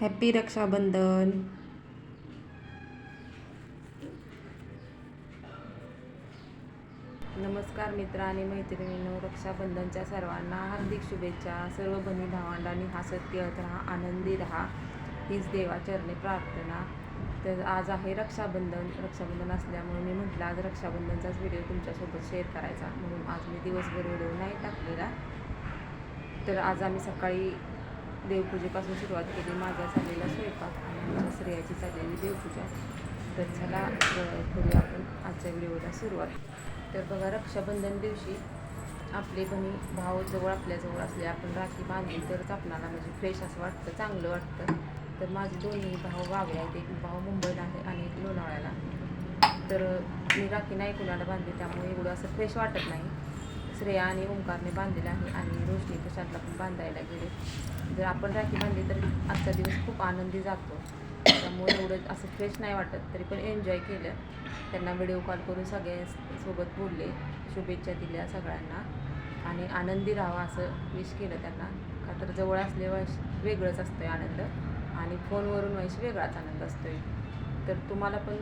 Happy Rakshabandhan नमस्कार मित्र आणि मैत्रिणींनो रक्षाबंधनच्या सर्वांना हार्दिक शुभेच्छा. सर्व बनी भावंडांनी हसत खेळत राहा आनंदी राहा. हीच देवाचरणी प्रार्थना. तर आज आहे रक्षाबंधन. रक्षाबंधन असल्यामुळे मी म्हटलं आज रक्षाबंधनचाच व्हिडिओ तुमच्यासोबत शेअर करायचा. म्हणून आज मी दिवसभर व्हिडिओ नाही टाकलेला. तर आज आम्ही सकाळी देवपूजेपासून सुरुवात केली. माझा झालेला स्वयंपाक आणि माझ्या स्त्रियाची चाललेली देवपूजा. तर चला करूया आपण आजच्या व्हिडिओला सुरुवात. तर बघा रक्षाबंधन दिवशी आपले बहिणी भाऊ जवळ आपल्याजवळ असले आपण राखी बांधली तरच आपणाला म्हणजे फ्रेश असं वाटतं चांगलं वाटतं. तर माझे दोन्ही भाऊ गावे आहेत. एक भाऊ मुंबईला आहे आणि एक लोणावळ्याला. तर मी राखी नाही कुणाला बांधली त्यामुळे एवढं असं फ्रेश वाटत नाही. श्रेया आणि ओंकारने बांधलेलं आहे आणि रोशनी प्रशांतला पण बांधायला गेले. जर आपण राखी बांधली तर आजचा दिवस खूप आनंदी जातो. त्यामुळे एवढं असं फ्रेश नाही वाटत तरी पण एन्जॉय केलं. त्यांना व्हिडिओ कॉल करून सगळ्यांसोबत बोलले शुभेच्छा दिल्या सगळ्यांना. आणि आनंदी राहावा असं विश केलं त्यांना. का तर जवळ असले वयस वेगळंच असतोय आनंद. आणि फोनवरून वयस वेगळाच आनंद असतोय. तर तुम्हाला पण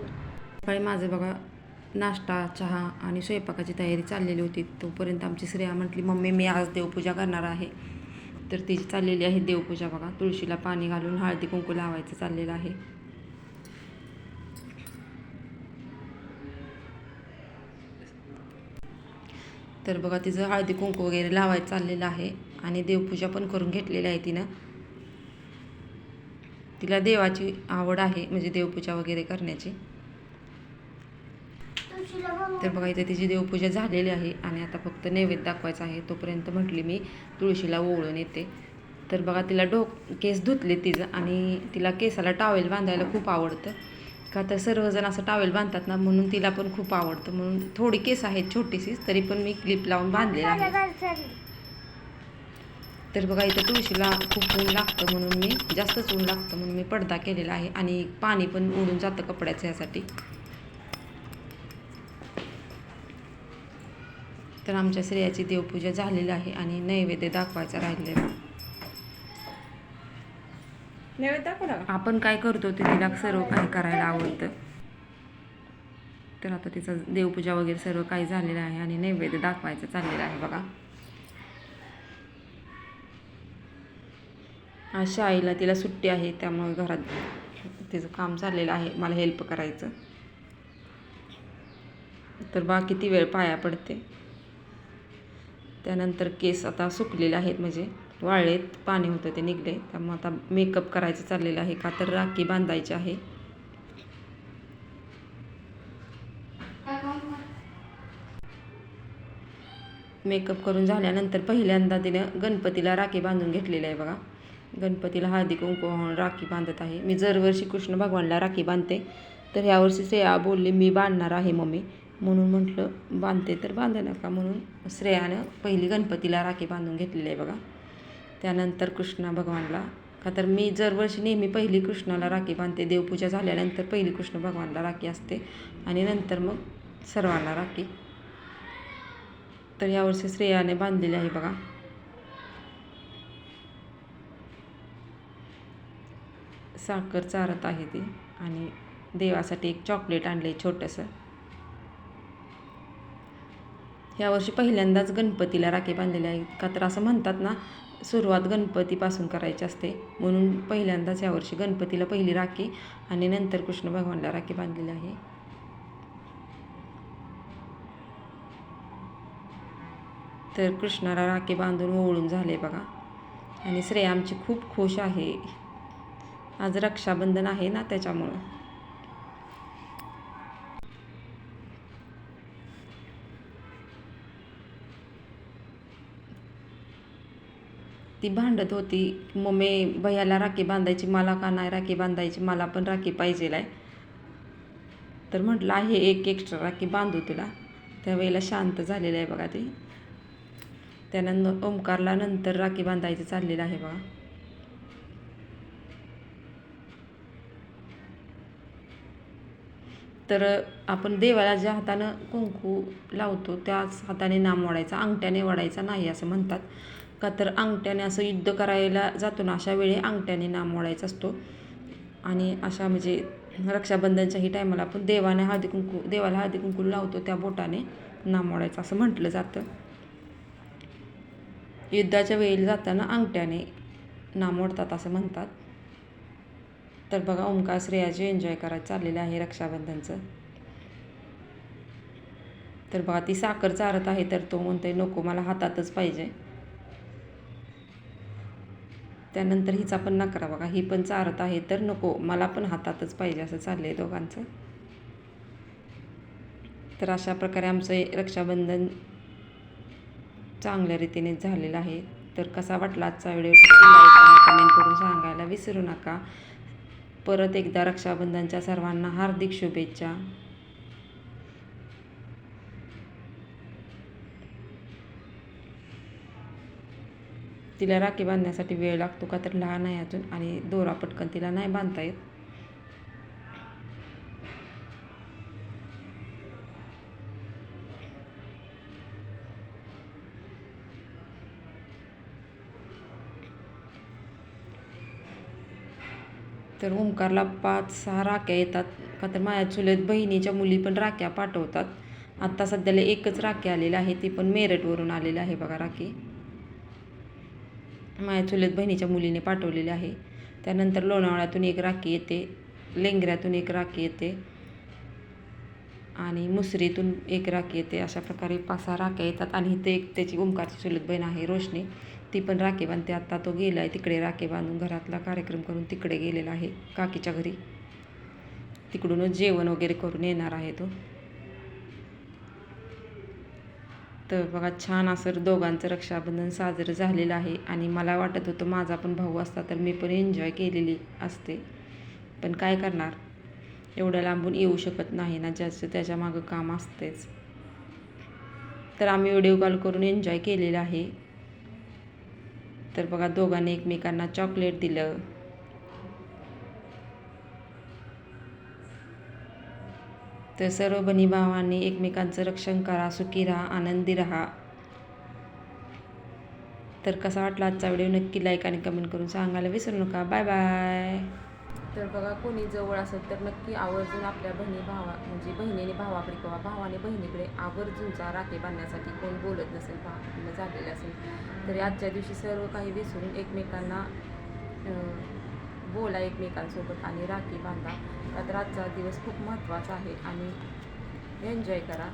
सकाळी माझं बघा नाश्ता चहा आणि स्वयंपाकाची तयारी चाललेली होती. तोपर्यंत आमची श्रेया म्हटली मम्मी मी आज देवपूजा करणार आहे. तर तिची चाललेली आहे देवपूजा बघा. तुळशीला पाणी घालून हळदी कुंकू लावायचं चाललेलं आहे. तर बघा तिचं हळदी कुंकू वगैरे लावायचं चाललेलं आहे आणि देवपूजा पण करून घेतलेली आहे तिनं. तिला देवाची आवड आहे म्हणजे देवपूजा वगैरे करण्याची. तर बघा इथे तिची देवपूजा झालेली आहे आणि आता फक्त नैवेद्य दाखवायचा आहे. तोपर्यंत म्हटली मी तुळशीला ओळून येते. तर बघा तिला डोक केस धुतले तिचं आणि तिला केसाला टावेल बांधायला खूप आवडतं. का तर सर्वजण असं टावेल बांधतात ना म्हणून तिला पण खूप आवडतं. म्हणून थोडी केस आहेत छोटीशीच तरी पण मी क्लिप लावून बांधलेली आहे तर बघा इथं तुळशीला खूप ऊन लागतं म्हणून मी जास्तच ऊन लागतं म्हणून मी पडदा केलेला आहे आणि पाणी पण उडून जातं कपड्याचं ह्यासाठी तर आमच्या स्त्रियाची देवपूजा झालेली आहे आणि नैवेद्य दाखवायचा राहिलेला नैवेद्य आपण काय करतो ते तिला सर्व काही करायला आवडतं. तर आता तिचं देवपूजा वगैरे सर्व काही झालेलं आहे आणि नैवेद्य दाखवायचं चाललेलं आहे बघा. आज शाळेला तिला सुट्टी आहे त्यामुळे घरात तिचं काम चाललेलं आहे. मला हेल्प करायचं. तर बा किती वेळ पाया पडते. त्यानंतर केस आता सुकलेले आहेत म्हणजे वाळलेत पाणी होतं ते निघले. त्यामुळे आता मेकअप करायचं चाललेलं आहे. का तर राखी बांधायची आहे. मेकअप करून झाल्यानंतर पहिल्यांदा तिनं गणपतीला राखी बांधून घेतलेली आहे बघा. गणपतीला हळदी कुंकू राखी बांधत आहे. मी दरवर्षी कृष्ण भगवानला राखी बांधते. तर यावर्षी श्रेया बोलली मी बांधणार आहे मम्मी. म्हणून म्हटलं बांधते तर बांधा नका म्हणून श्रेयानं पहिली गणपतीला राखी बांधून घेतलेली आहे बघा. त्यानंतर कृष्ण भगवानला का तर मी दरवर्षी नेहमी पहिली कृष्णाला राखी बांधते देवपूजा झाल्यानंतर पहिली कृष्ण भगवानला राखी असते आणि नंतर मग सर्वांना राखी. तर यावर्षी श्रेयाने बांधलेली आहे बघा. साखर चारत आहे ती आणि देवासाठी एक चॉकलेट आणले छोटंसं. यावर्षी पहिल्यांदाच गणपतीला राखी बांधलेल्या आहेत. का तर असं म्हणतात ना सुरुवात गणपतीपासून करायची असते. म्हणून पहिल्यांदाच यावर्षी गणपतीला पहिली राखी आणि नंतर कृष्ण भगवानला राखी बांधलेली आहे. तर कृष्णाला राखी बांधून ओवळून झाले बघा. आणि श्रेया आमची खूप खुश आहे. आज रक्षाबंधन आहे ना त्याच्यामुळं. ती भांडत होती. मम्मी भैयाला राखी बांधायची मला का नाही राखी बांधायची मला पण राखी पाहिजेल आहे तर म्हटलं आहे एक एक्स्ट्रा राखी बांधू तुला. त्यावेळेला शांत झालेलं आहे बघा ते. त्यानंतर ओंकारला नंतर राखी बांधायचं चाललेलं आहे बघा. तर आपण देवाला ज्या हातानं कुंकू लावतो त्याच हाताने नाम वाढायचा अंगठ्याने वाढायचा नाही असं म्हणतात. का तर अंगठ्याने असं युद्ध करायला जातो ना अशा वेळी अंगठ्याने नाम मोडायचा असतो. आणि अशा म्हणजे रक्षाबंधनच्याही टायमाला आपण देवाने हळदी कुंकू देवाला हळदी कुंकू लावतो त्या बोटाने नाम मोडायचं असं म्हटलं जातं. युद्धाच्या वेळी जाताना अंगठ्याने नाम ओढतात असं म्हणतात. तर बघा ओंकार श्रेयाचे एन्जॉय करायचं चाललेलं आहे रक्षाबंधनचं. तर बघा ती साखर चारत आहे तर तो म्हणतोय नको मला हातातच पाहिजे. त्यानंतर हिचा पण नकरा बघा. ही पण चारत आहे तर नको. मला पण हातातच पाहिजे असं चाललं आहे दोघांचं. तर अशा प्रकारे आमचं हे रक्षाबंधन चांगल्या रीतीने झालेलं आहे. तर कसा वाटला आजचा व्हिडिओ? कमेंट करून सांगायला विसरू नका. परत एकदा रक्षाबंधनच्या सर्वांना हार्दिक शुभेच्छा. तिला राखी बांधण्यासाठी वेळ लागतो का तर लहान आहे अजून आणि दोरा पटकन तिला नाही बांधता येत. तर ओंकारला पाच सहा राख्या येतात का तर माझ्या चुलत बहिणीच्या मुली पण राख्या पाठवतात. आत्ता सध्याला एकच राखी आलेली आहे ती पण मेरठवरून आलेली आहे बघा राखी. माझ्या चुलत बहिणीच्या मुलीने पाठवलेली आहे. त्यानंतर लोणावळ्यातून एक राखी येते लेंगऱ्यातून एक राखी येते आणि मुसरीतून एक राखी येते. अशा प्रकारे पाच सहा राख्या येतात आणि इथे एक त्याची ओंकारची चुलत बहीण आहे रोशनी. ती पण राखी बांधते. आत्ता तो गेला आहे तिकडे राखी बांधून घरातला कार्यक्रम करून तिकडे गेलेला आहे काकीच्या घरी. तिकडूनच जेवण वगैरे करून येणार आहे तो. तर बघा छान असं दोघांचं रक्षाबंधन साजरं झालेलं आहे आणि मला वाटत होतं माझा पण भाऊ असता तर मी पण एन्जॉय केलेली असते. पण काय करणार? एवढ्या लांबून येऊ शकत नाही ना ज्याचं त्याच्या मागं काम असतेच. तर आम्ही व्हिडिओ कॉल करून एन्जॉय केलेला आहे. तर बघा दोघांनी एकमेकांना चॉकलेट दिलं. तर सर्व बनी भावांनी एकमेकांचं रक्षण करा सुखी राहा आनंदी राहा. तर कसा वाटला आजचा व्हिडिओ? नक्की लाईक आणि कमेंट करून सांगायला विसरू नका. बाय बाय तर बघा कोणी जवळ असेल तर नक्की आवर्जून आपल्या बहिणी भावा म्हणजे बहिणीने भावाकडे किंवा भावाने बहिणीकडे आवर्जूनचा राखी बांधण्यासाठी कोण बोलत नसेल भावाकडनं झालेलं असेल तरी आजच्या दिवशी सर्व काही विसरून एकमेकांना बोला एकमेकांसोबत आणि राखी बांधा. का तर दिवस खूप महत्त्वाचा आहे आणि एन्जॉय करा.